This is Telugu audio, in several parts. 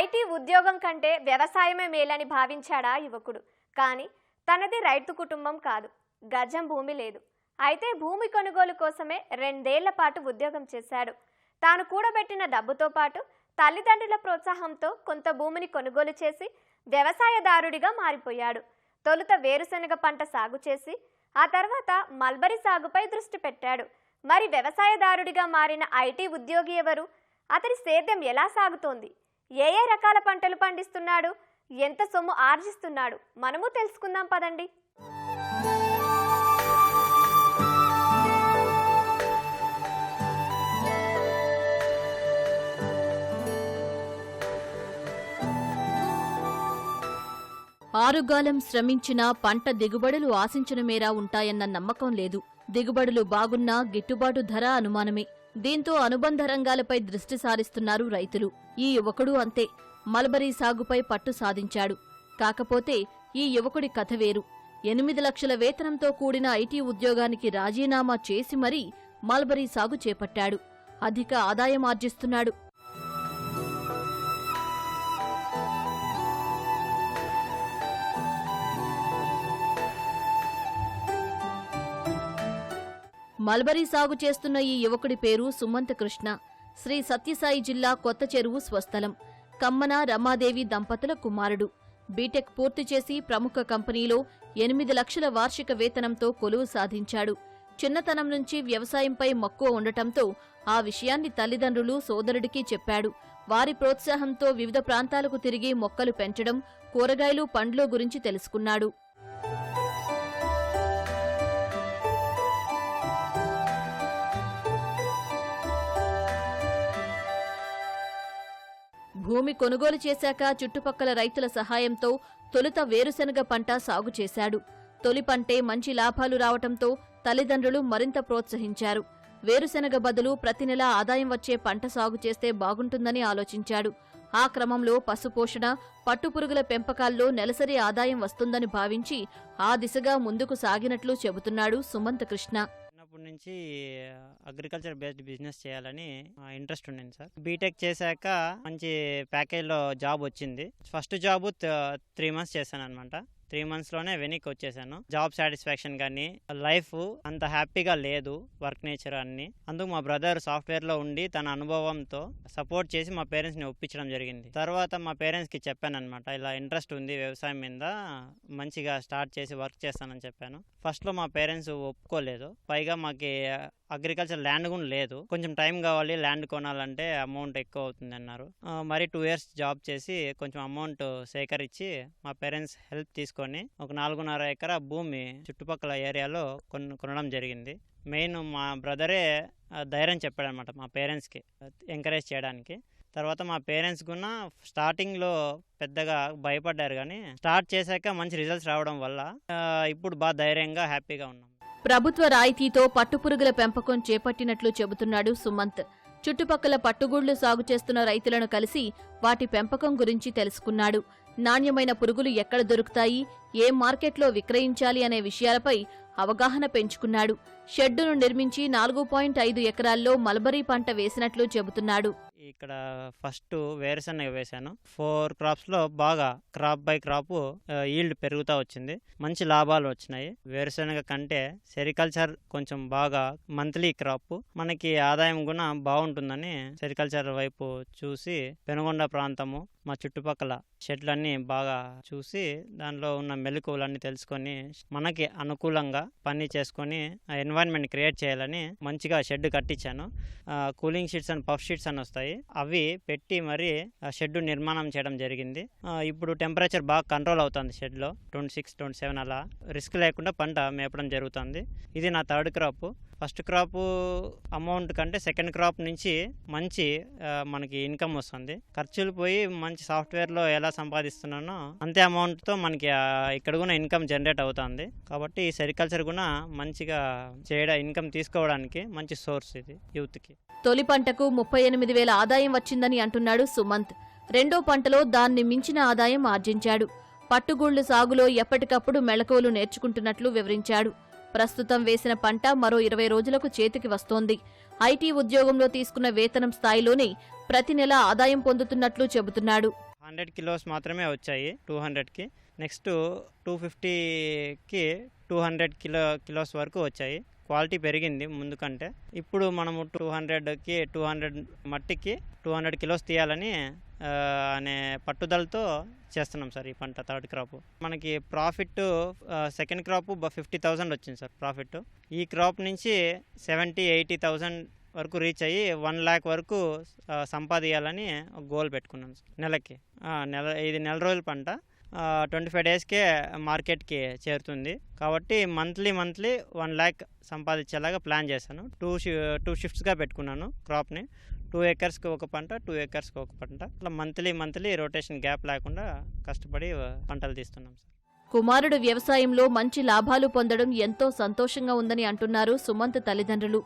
ఐటీ ఉద్యోగం కంటే వ్యవసాయమే మేలని భావించాడా యువకుడు. కానీ తనది రైతు కుటుంబం కాదు. గజం భూమి లేదు. అయితే భూమి కొనుగోలు కోసమే రెండేళ్ళ పాటు ఉద్యోగం చేశాడు. తాను కూడబెట్టిన డబ్బుతో పాటు తల్లిదండ్రుల ప్రోత్సాహంతో కొంత భూమిని కొనుగోలు చేసి వ్యవసాయదారుడిగా మారిపోయాడు. తొలుత వేరుశనగ పంట సాగు చేసి ఆ తర్వాత మల్బరీ సాగుపై దృష్టి పెట్టాడు. మరి వ్యవసాయదారుడిగా మారిన ఐటీ ఉద్యోగి ఎవరు? అతని సేద్యం ఎలా సాగుతోంది? ఏ ఏ రకాల పంటలు పండిస్తున్నాడు? ఎంత సొమ్ము ఆర్జిస్తున్నాడు? మనము తెలుసుకుందాం పదండి. ఆరుగాలం శ్రమించినా పంట దిగుబడులు ఆశించిన మేర ఉంటాయన్న నమ్మకం లేదు. దిగుబడులు బాగున్నా గిట్టుబాటు ధర అనుమానమే. దీంతో అనుబంధ రంగాలపై దృష్టి సారిస్తున్నారు రైతులు. ఈ యువకుడు అంతే. మల్బరీ సాగుపై పట్టు సాధించాడు. కాకపోతే ఈ యువకుడి కథ వేరు. ఎనిమిది లక్షల వేతనంతో కూడిన ఐటీ ఉద్యోగానికి రాజీనామా చేసి మరీ మల్బరీ సాగు చేపట్టాడు. అధిక ఆదాయం ఆర్జిస్తున్నాడు. మల్బరీ సాగు చేస్తున్న ఈ యువకుడి పేరు సుమంత్ కృష్ణ. శ్రీ సత్యసాయి జిల్లా కొత్త చెరువు స్వస్థలం. కమ్మన రమాదేవి దంపతుల కుమారుడు. బీటెక్ పూర్తి చేసి ప్రముఖ కంపెనీలో ఎనిమిది లక్షల వార్షిక వేతనంతో కొలువు సాధించాడు. చిన్నతనం నుంచి వ్యవసాయంపై మక్కువ ఉండటంతో ఆ విషయాన్ని తల్లిదండ్రులు సోదరుడికి చెప్పాడు. వారి ప్రోత్సాహంతో వివిధ ప్రాంతాలకు తిరిగి మొక్కలు పెంచడం కూరగాయలు పండ్లు గురించి తెలుసుకున్నాడు. భూమి కొనుగోలు చేశాక చుట్టుపక్కల రైతుల సహాయంతో తొలుత వేరుశనగ పంట సాగు చేశాడు. తొలి పంటే మంచి లాభాలు రావటంతో తల్లిదండ్రులు మరింత ప్రోత్సహించారు. వేరుశనగ బదులు ప్రతి నెల ఆదాయం వచ్చే పంట సాగు చేస్తే బాగుంటుందని ఆలోచించాడు. ఆ క్రమంలో పశుపోషణ పట్టుపురుగుల పెంపకాల్లో నెలసరి ఆదాయం వస్తుందని భావించి ఆ దిశగా ముందుకు సాగినట్లు చెబుతున్నాడు సుమంత్ కృష్ణ చిన్నప్పటి నుంచి అగ్రికల్చర్ బేస్డ్ బిజినెస్ చేయాలని ఇంట్రెస్ట్ ఉండింది సార్. బీటెక్ చేశాక మంచి ప్యాకేజ్లో జాబ్ వచ్చింది. ఫస్ట్ జాబ్ త్రీ మంత్స్ చేశాను అనమాట త్రీ మంత్స్లోనే వెనక్కి వచ్చేసాను జాబ్ సాటిస్ఫాక్షన్ కానీ లైఫ్ అంత హ్యాపీగా లేదు వర్క్ నేచర్ అన్ని. అందుకు మా బ్రదర్ సాఫ్ట్వేర్లో ఉండి తన అనుభవంతో సపోర్ట్ చేసి మా పేరెంట్స్ని ఒప్పించడం జరిగింది. తర్వాత మా పేరెంట్స్కి చెప్పాను అనమాట ఇలా ఇంట్రెస్ట్ ఉంది వ్యవసాయం మీద మంచిగా స్టార్ట్ చేసి వర్క్ చేస్తానని చెప్పాను. ఫస్ట్లో మా పేరెంట్స్ ఒప్పుకోలేదు. పైగా మాకు అగ్రికల్చర్ ల్యాండ్ కూడా లేదు. కొంచెం టైం కావాలి ల్యాండ్ కొనాలంటే అమౌంట్ ఎక్కువ అవుతుంది అన్నారు. మరి టూ ఇయర్స్ జాబ్ చేసి కొంచెం అమౌంట్ సేకరించి మా పేరెంట్స్ హెల్ప్ తీసుకొని ఒక నాలుగున్నర ఎకరా భూమి చుట్టుపక్కల ఏరియాలో కొన కొనడం జరిగింది. మెయిన్ మా బ్రదరే ధైర్యం చెప్పాడనమాట మా పేరెంట్స్కి ఎంకరేజ్ చేయడానికి. తర్వాత మా పేరెంట్స్ కూడా స్టార్టింగ్లో పెద్దగా భయపడ్డారు కానీ స్టార్ట్ చేశాక మంచి రిజల్ట్స్ రావడం వల్ల ఇప్పుడు బాగా ధైర్యంగా హ్యాపీగా ఉన్నాం. ప్రభుత్వ రాయితీతో పట్టుపురుగుల పెంపకం చేపట్టినట్లు చెబుతున్నాడు సుమంత్. చుట్టుపక్కల పట్టుగూళ్ళు సాగు చేస్తున్న రైతులను కలిసి వాటి పెంపకం గురించి తెలుసుకున్నాడు. నాణ్యమైన పురుగులు ఎక్కడ దొరుకుతాయి? ఏ మార్కెట్లో విక్రయించాలి అనే విషయాలపై అవగాహన పెంచుకున్నాడు. షెడ్డును నిర్మించి నాలుగు పాయింట్ ఐదు ఎకరాల్లో మల్బరీ పంట వేసినట్లు చెబుతున్నాడు. ఇక్కడ ఫస్ట్ వేరుశనగ వేశాను. ఫోర్ క్రాప్స్లో బాగా క్రాప్ బై క్రాప్ ఈల్డ్ పెరుగుతూ వచ్చింది. మంచి లాభాలు వచ్చినాయి. వేరుశనగ కంటే సెరికల్చర్ కొంచెం బాగా మంత్లీ క్రాప్ మనకి ఆదాయం కూడా బాగుంటుందని సెరికల్చర్ వైపు చూసి పెనుగొండ ప్రాంతము మా చుట్టుపక్కల షెడ్లన్నీ బాగా చూసి దానిలో ఉన్న మెలకువలన్నీ తెలుసుకొని మనకి అనుకూలంగా పని చేసుకొని ఎన్వైరన్మెంట్ క్రియేట్ చేయాలని మంచిగా shed కట్టించాను. Cooling sheets and puff sheets అని వస్తాయి. అవి పెట్టి మరి ఆ షెడ్ నిర్మాణం చేయడం జరిగింది. ఇప్పుడు టెంపరేచర్ బాగా కంట్రోల్ అవుతుంది షెడ్లో. ట్వంటీ సిక్స్ ట్వంటీ సెవెన్ అలా. రిస్క్ లేకుండా పంట మేపడం జరుగుతుంది. ఇది నా third crop first crop amount కంటే సెకండ్ క్రాప్ నుంచి మంచి మనకి ఇన్కమ్ వస్తుంది. ఖర్చులు పోయి మంచి సాఫ్ట్వేర్లో ఎలా సంపాదిస్తున్నానో అంతే అమౌంట్తో మనకి ఇక్కడ కూడా ఇన్కమ్ జనరేట్ అవుతుంది. కాబట్టి ఈ సెరికల్చర్ కూడా మంచిగా చేయడం ఇన్కమ్ తీసుకోవడానికి మంచి సోర్స్ ఇది యూత్కి. తొలి పంటకు ముప్పై ఎనిమిది వేల ఆదాయం వచ్చిందని అంటున్నాడు సుమంత్. రెండో పంటలో దాన్ని మించిన ఆదాయం ఆర్జించాడు. పట్టుగూళ్ళు సాగులో ఎప్పటికప్పుడు మెళకువలు నేర్చుకుంటున్నట్లు వివరించాడు. ప్రస్తుతం వేసిన పంట మరో ఇరవై రోజులకు చేతికి వస్తోంది. ఐటీ ఉద్యోగంలో తీసుకున్న వేతనం స్థాయిలోనే ప్రతి నెల ఆదాయం పొందుతున్నట్లు చెబుతున్నాడు. హండ్రెడ్ కిలోస్ మాత్రమే వచ్చాయి టూ హండ్రెడ్కి. నెక్స్ట్ టూ ఫిఫ్టీకి టూ హండ్రెడ్ కిలో కిలోస్ వరకు వచ్చాయి. క్వాలిటీ పెరిగింది ముందు కంటే ఇప్పుడు మనము టూ హండ్రెడ్కి టూ హండ్రెడ్ మట్టికి టూ హండ్రెడ్ కిలోస్ తీయాలని అనే పట్టుదలతో చేస్తున్నాం సార్ ఈ పంట థర్డ్ క్రాప్. మనకి profit second crop fifty thousand వచ్చింది సార్ ప్రాఫిట్ ఈ క్రాప్ నుంచి సెవెంటీ ఎయిటీ థౌజండ్ వరకు రీచ్ అయ్యి వన్ ల్యాక్ వరకు సంపాదించాలని గోల్ పెట్టుకున్నాం సార్ నెలకి. నెల ఇది నెల రోజుల పంట. ట్వంటీ ఫైవ్ డేస్కే మార్కెట్కి చేరుతుంది. కాబట్టి మంత్లీ మంత్లీ వన్ ల్యాక్ సంపాదించేలాగా ప్లాన్ చేశాను. టూ షి టూ షిఫ్ట్స్గా పెట్టుకున్నాను క్రాప్ని. టూ ఏకర్స్కి ఒక పంట టూ ఏకర్స్కి ఒక పంట. అట్లా మంత్లీ మంత్లీ రొటేషన్ గ్యాప్ లేకుండా కష్టపడి పంటలు తీస్తున్నాం సార్. కుమారుడు వ్యవసాయంలో మంచి లాభాలు పొందడం ఎంతో సంతోషంగా ఉందని అంటున్నారు సుమంత్ తల్లిదండ్రులు.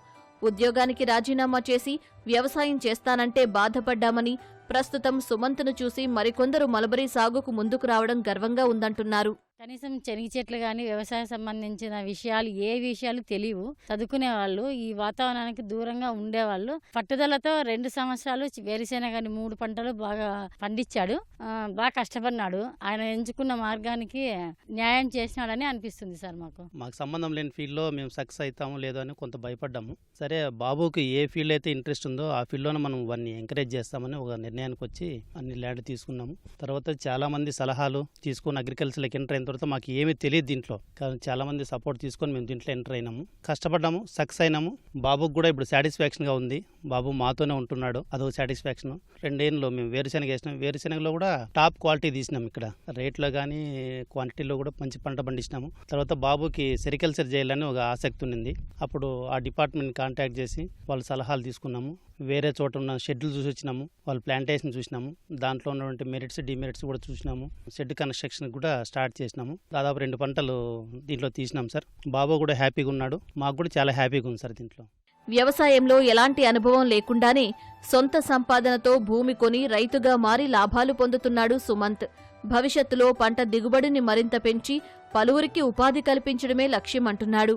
ఉద్యోగానికి రాజీనామా చేసి వ్యవసాయం చేస్తానంటే బాధపడ్డామని ప్రస్తుతం సుమంత్ను చూసి మరికొందరు మలబరీ సాగుకు ముందుకు రావడం గర్వంగా ఉందంటున్నారు. కనీసం చెనిగి చెట్లు కానీ వ్యవసాయం సంబంధించిన విషయాలు ఏ విషయాలు తెలియవు. చదువుకునే వాళ్ళు ఈ వాతావరణానికి దూరంగా ఉండేవాళ్ళు పట్టుదలతో రెండు సంవత్సరాలు చి- వేరుశెనగని మూడు పంటలు బాగా పండించాడు. బాగా కష్టపడినాడు. ఆయన ఎంచుకున్న మార్గానికి న్యాయం చేసినాడని అనిపిస్తుంది సార్ మాకు. మాకు సంబంధం లేని ఫీల్డ్లో మేము సక్సెస్ అవుతాము లేదో అని కొంత భయపడ్డాము. సరే బాబుకి ఏ ఫీల్డ్ అయితే ఇంట్రెస్ట్ ఉందో ఆ ఫీల్డ్లోనే మనం వాడిని ఎంకరేజ్ చేస్తామని ఒక నిర్ణయానికి వచ్చి అన్ని ల్యాండ్ తీసుకున్నాము. తర్వాత చాలా మంది సలహాలు తీసుకుని అగ్రికల్చర్లోకి ఎంటర్ అయిన తర్వాత మాకు ఏమీ తెలియదు దీంట్లో. కానీ చాలా మంది సపోర్ట్ తీసుకొని మేము దీంట్లో ఎంటర్ అయినాము. కష్టపడ్డాము సక్సెస్ అయినాము. బాబుకు కూడా ఇప్పుడు సాటిస్ఫాక్షన్గా ఉంది. బాబు మాతోనే ఉంటున్నాడు. అదొక సాటిస్ఫాక్షన్. రెండేళ్ళు మేము వేరుశెనగ వేసినాం. వేరుశెనగలో కూడా టాప్ క్వాలిటీ తీసినాం ఇక్కడ. రేట్లో కానీ క్వాంటిటీలో కూడా మంచి పంట పండించినాము. తర్వాత బాబుకి సెరికల్చర్ చేయాలని ఒక ఆసక్తి ఉండింది. అప్పుడు ఆ డిపార్ట్మెంట్ కాంటాక్ట్ చేసి వాళ్ళ సలహాలు తీసుకున్నాము. వేరే చోట ఉన్న షెడ్లు చూసి వచ్చినాము వాళ్ళ ప్లాంటేషన్ చూసినాము దాంట్లో ఉన్నటువంటి మెరిట్స్ డిమెరిట్స్ కూడా చూసినాము షెడ్ కన్స్ట్రక్షన్ కూడా స్టార్ట్ చేసినాము. దాదాపు రెండు పంటలు దీంట్లో తీసినాం సార్. బాబు కూడా హ్యాపీగా ఉన్నాడు మాకు కూడా చాలా హ్యాపీగా ఉంది సార్ దీంట్లో. వ్యవసాయంలో ఎలాంటి అనుభవం లేకుండానే సొంత సంపాదనతో భూమి కొని రైతుగా మారి లాభాలు పొందుతున్నాడు సుమంత్. భవిష్యత్తులో పంట దిగుబడిని మరింత పెంచి పలువురికి ఉపాధి కల్పించడమే లక్ష్యమంటున్నాడు